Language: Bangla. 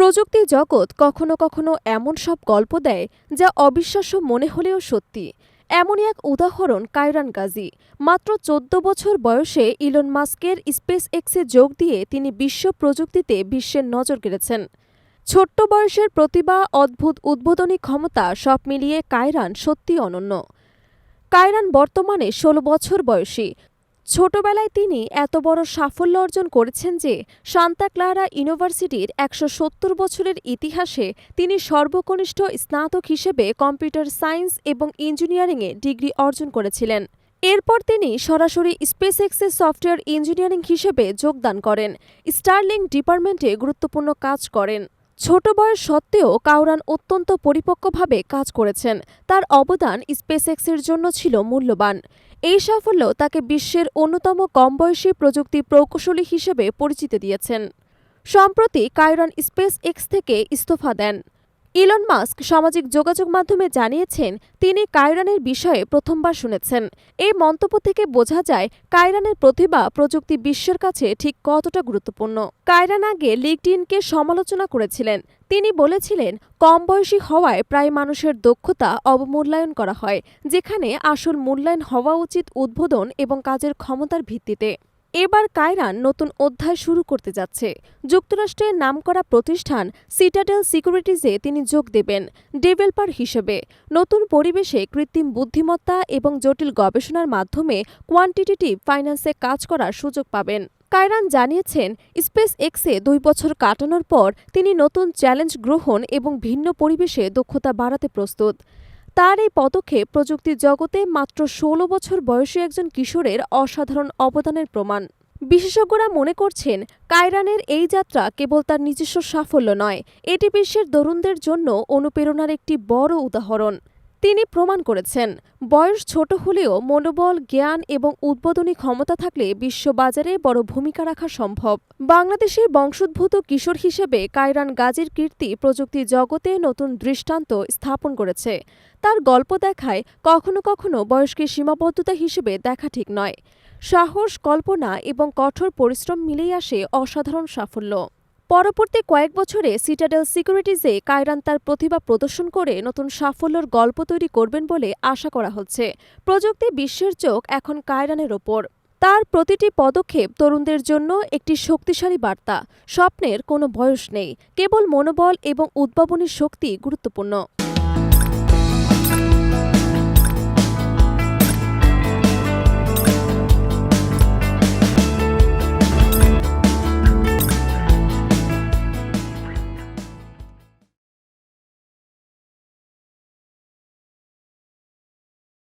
প্রযুক্তি জগৎ কখনো কখনো এমন সব গল্প দেয় যা অবিশ্বাস্য মনে হলেও সত্যি। এমনই এক উদাহরণ কায়রান গাজী। মাত্র চোদ্দ বছর বয়সে ইলন মাস্কের স্পেস এক্সে যোগ দিয়ে তিনি বিশ্ব প্রযুক্তিতে বিশ্বের নজর কেড়েছেন। ছোট্ট বয়সের প্রতিভা, অদ্ভুত উদ্বোধনী ক্ষমতা সব মিলিয়ে কায়রান সত্যি অনন্য। কায়রান বর্তমানে ষোলো বছর বয়সী। ছোটবেলায় তিনি এত বড় সাফল্য অর্জন করেছেন যে সান্তা ক্লারা ইউনিভার্সিটির একশো সত্তর বছরের ইতিহাসে তিনি সর্বকনিষ্ঠ স্নাতক হিসেবে কম্পিউটার সায়েন্স এবং ইঞ্জিনিয়ারিংয়ে ডিগ্রি অর্জন করেছিলেন। এরপর তিনি সরাসরি স্পেসএক্সের সফটওয়্যার ইঞ্জিনিয়ারিং হিসেবে যোগদান করেন। স্টারলিং ডিপার্টমেন্টে গুরুত্বপূর্ণ কাজ করেন। ছোট বয়স সত্ত্বেও কাউরান অত্যন্ত পরিপক্কভাবে কাজ করেছেন। তার অবদান স্পেসএক্সের জন্য ছিল মূল্যবান। এই সাফল্য তাকে বিশ্বের অন্যতম কম বয়সী প্রযুক্তি প্রকৌশলী হিসেবে পরিচিতি দিয়েছেন। সম্প্রতি কায়রন স্পেস এক্স থেকে ইস্তফা দেন। ইলন মাস্ক সামাজিক যোগাযোগ মাধ্যমে জানিয়েছেন, তিনি কায়রানের বিষয়ে প্রথমবার শুনেছেন। এই মন্তব্য থেকে বোঝা যায়, কায়রানের প্রতিভা প্রযুক্তি বিশ্বের কাছে ঠিক কতটা গুরুত্বপূর্ণ। কায়রান আগে লিগডিনকে সমালোচনা করেছিলেন। তিনি বলেছিলেন কম বয়সী হওয়ায় প্রায় মানুষের দক্ষতা অবমূল্যায়ন করা হয়, যেখানে আসল মূল্যায়ন হওয়া উচিত উদ্বোধন এবং কাজের ক্ষমতার ভিত্তিতে। এবার কায়রান নতুন অধ্যায় শুরু করতে যাচ্ছে। যুক্তরাষ্ট্রের নামকরা প্রতিষ্ঠান সিটাডেল সিকিউরিটিজে তিনি যোগ দেবেন ডেভেলপার হিসেবে। নতুন পরিবেশে কৃত্রিম বুদ্ধিমত্তা এবং জটিল গবেষণার মাধ্যমে কোয়ান্টিটেটিভ ফাইন্যান্সে কাজ করার সুযোগ পাবেন। কায়রান জানিয়েছেন স্পেস এক্সে দুই বছর কাটানোর পর তিনি নতুন চ্যালেঞ্জ গ্রহণ এবং ভিন্ন পরিবেশে দক্ষতা বাড়াতে প্রস্তুত। তার এই পদক্ষেপ প্রযুক্তির জগতে মাত্র ষোলো বছর বয়সী একজন কিশোরের অসাধারণ অবদানের প্রমাণ। বিশেষজ্ঞরা মনে করছেন, কায়রানের এই যাত্রা কেবল তার নিজস্ব সাফল্য নয়, এটি বিশ্বের তরুণদের জন্য অনুপ্রেরণার একটি বড় উদাহরণ। তিনি প্রমাণ করেছেন, বয়স ছোট হলেও মনোবল, জ্ঞান এবং উদ্বোধনী ক্ষমতা থাকলে বিশ্ববাজারে বড় ভূমিকা রাখা সম্ভব। বাংলাদেশের বংশোদ্ভূত কিশোর হিসেবে কায়রান গাজীর কীর্তি প্রযুক্তি জগতে নতুন দৃষ্টান্ত স্থাপন করেছে। তার গল্প দেখায়, কখনো কখনো বয়সকে সীমাবদ্ধতা হিসেবে দেখা ঠিক নয়। সাহস, কল্পনা এবং কঠোর পরিশ্রম মিলেই আসে অসাধারণ সাফল্য। পরবর্তী কয়েক বছরে সিটাডেল সিকিউরিটিজে কায়রান তার প্রতিভা প্রদর্শন করে নতুন সাফল্যর গল্প তৈরি করবেন বলে আশা করা হচ্ছে। প্রযুক্তি বিশ্বের চোখ এখন কায়রানের ওপর। তার প্রতিটি পদক্ষেপ তরুণদের জন্য একটি শক্তিশালী বার্তা। স্বপ্নের কোনো বয়স নেই। কেবল মনোবল এবং উদ্ভাবনী শক্তি গুরুত্বপূর্ণ।